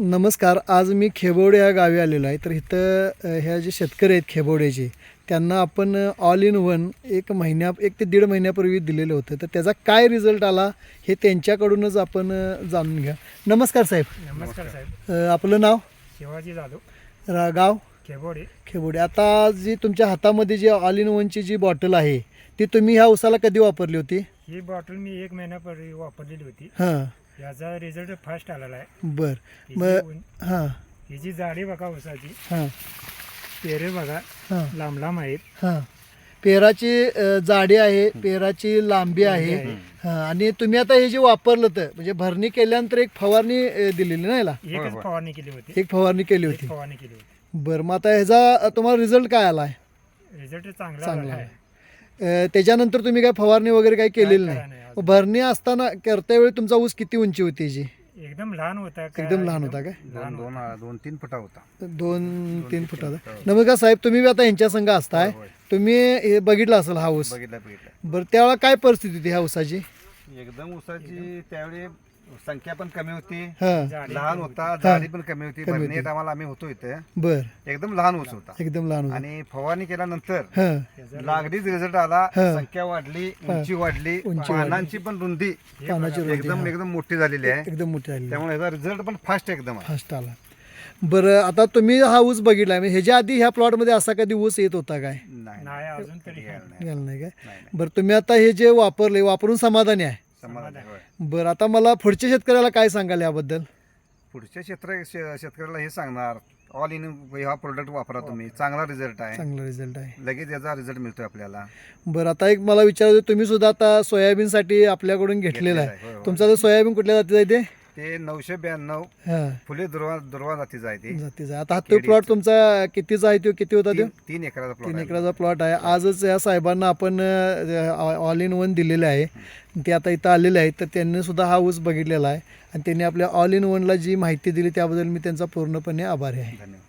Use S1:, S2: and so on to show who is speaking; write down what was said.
S1: नमस्कार आज मी खेबोडे या गावी आलेलो आहे. तर इथं ह्या जे शेतकरी आहेत खेबोड्याचे त्यांना आपण ऑल इन वन एक महिन्या एक ते दीड महिन्यापूर्वी दिलेलं होतं. तर त्याचा काय रिझल्ट आला हे त्यांच्याकडूनच आपण जाणून घ्या. नमस्कार साहेब.
S2: नमस्कार साहेब.
S1: अ, आपलं नाव?
S2: शिवाजी जाधव.
S1: रा गाव?
S2: खेबोडे.
S1: खेबोडे. आता जी तुमच्या हातामध्ये जी ऑल इन वनची जी बॉटल आहे ती तुम्ही ह्या उसाला कधी वापरली होती?
S2: ही बॉटल मी एक महिन्यापूर्वी वापरलेली होती.
S1: हां.
S2: याचा रिझल्ट फास्ट आलेला आहे.
S1: बरं.
S2: हिची
S1: मग
S2: उं-
S1: हां.
S2: हिची जाडी बघा उसाची
S1: हां.
S2: पेरे बघा
S1: हां.
S2: लांब लांब आहेत.
S1: हां. पेराची अ, जाडी आहे पेराची लांबी आहे.
S2: आहे.
S1: हां. आणि तुम्ही आता हे जे वापरलं तर म्हणजे भरणी केल्यानंतर एक फवारणी अ, दिलेली ना याला?
S2: एकच फवारणी केली होती.
S1: एक फवारणी केली
S2: एक
S1: होती.
S2: फवारणी केली होती.
S1: बरं मग आता ह्याचा तुम्हाला रिझल्ट काय आला आहे
S2: रिझल्ट चांगला
S1: चांगला
S2: आलेला
S1: आहे. त्याच्यानंतर तुम्ही काय फवारणी वगैरे काही केलेली नाही. मग भरणी असताना करता वेळी तुमचा ऊस किती उंची होती याची?
S2: एकदम लहान होता काय
S1: एकदम लहान होता काय
S3: दोन दोन दोन तीन फुटा होता.
S1: दोन तीन फुटाचा नमस्कार साहेब तुम्ही आता यांच्या संघ असताय. तुम्ही हे बघितलं असेल हा ऊस?
S3: बघितलं बघितलं.
S1: बरं त्यावेळेला काय परिस्थिती होती ह्या ऊसाची?
S3: एकदम ऊसाची त्यावेळी संख्या पण कमी होती.
S1: हां.
S3: लहान होता जाडी पण कमी होती
S1: कमी
S3: भरणी आम्हाला आम्ही होतो इथे.
S1: बर.
S3: एकदम लहान ऊस होता.
S1: एकदम लहान होतं.
S3: आणि फवारणी केल्यानंतर
S1: हां.
S3: लागलीच रिझल्ट आला
S1: हा.
S3: संख्या वाढली उंची वाढली
S1: उंची
S3: पानांची पण रुंदी
S1: पानाची रुंदी,
S3: एकदम
S1: हा.
S3: एकदम मोठी झालेली आहे.
S1: एकदम मोठी आली
S3: त्यामुळे ह्याचा रिझल्ट पण फास्ट एकदम आहे.
S1: फास्ट आला. बरं आता तुम्ही हा ऊस बघितला म्हणजे ह्याच्या आधी ह्या प्लॉटमध्ये असा कधी ऊस येत होता काय?
S3: नाही
S2: नाही अजून तरी
S3: नाही, नाही,
S1: गेला नाही काय?
S3: नाही.
S1: बरं तुम्ही आता हे जे वापरले वापरून समाधानी आहे.
S3: समाधान आहे, होय.
S1: बरं आता मला पुढच्या शेतकऱ्याला काय सांगाल याबद्दल?
S3: पुढच्या क्षेत्र शे- शेतकऱ्याला हे सांगणार ऑल इन हा प्रोडक्ट वापरा तुम्ही. चांगला रिझल्ट आहे.
S1: चांगला रिझल्ट आहे.
S3: लगेच याचा रिझल्ट मिळतोय आपल्याला.
S1: बरं आता एक मला विचारायचं तुम्ही सुद्धा आता सोयाबीनसाठी आपल्याकडून घेतलेलं
S3: आहे,
S1: आहे
S3: होय, होय.
S1: तुमचं सोयाबीन कुठल्या जातीचं आहे ते?
S3: ते नऊशे ब्याण्णव
S1: हां.
S3: फुले दुर्वा दुर्वा जातीचं आहे ते.
S1: जातीचं. आता हा तो प्लॉट तुमचा कितीचा आहे तो किती होता तो?
S3: तीन- तीन एकराचा प्लॉट
S1: तीन एकराचा प्लॉट आहे. आजच या साहेबांना आपण ऑल इन वन दिलेले आहे. ते आता इथं आलेले आहेत तर त्यांनी सुद्धा हा ऊस बघितलेला आहे. आणि त्यांनी आपल्या ऑल इन वनला जी माहिती दिली त्याबद्दल मी त्यांचा पूर्णपणे आभारी आहे.
S3: धन्यवाद.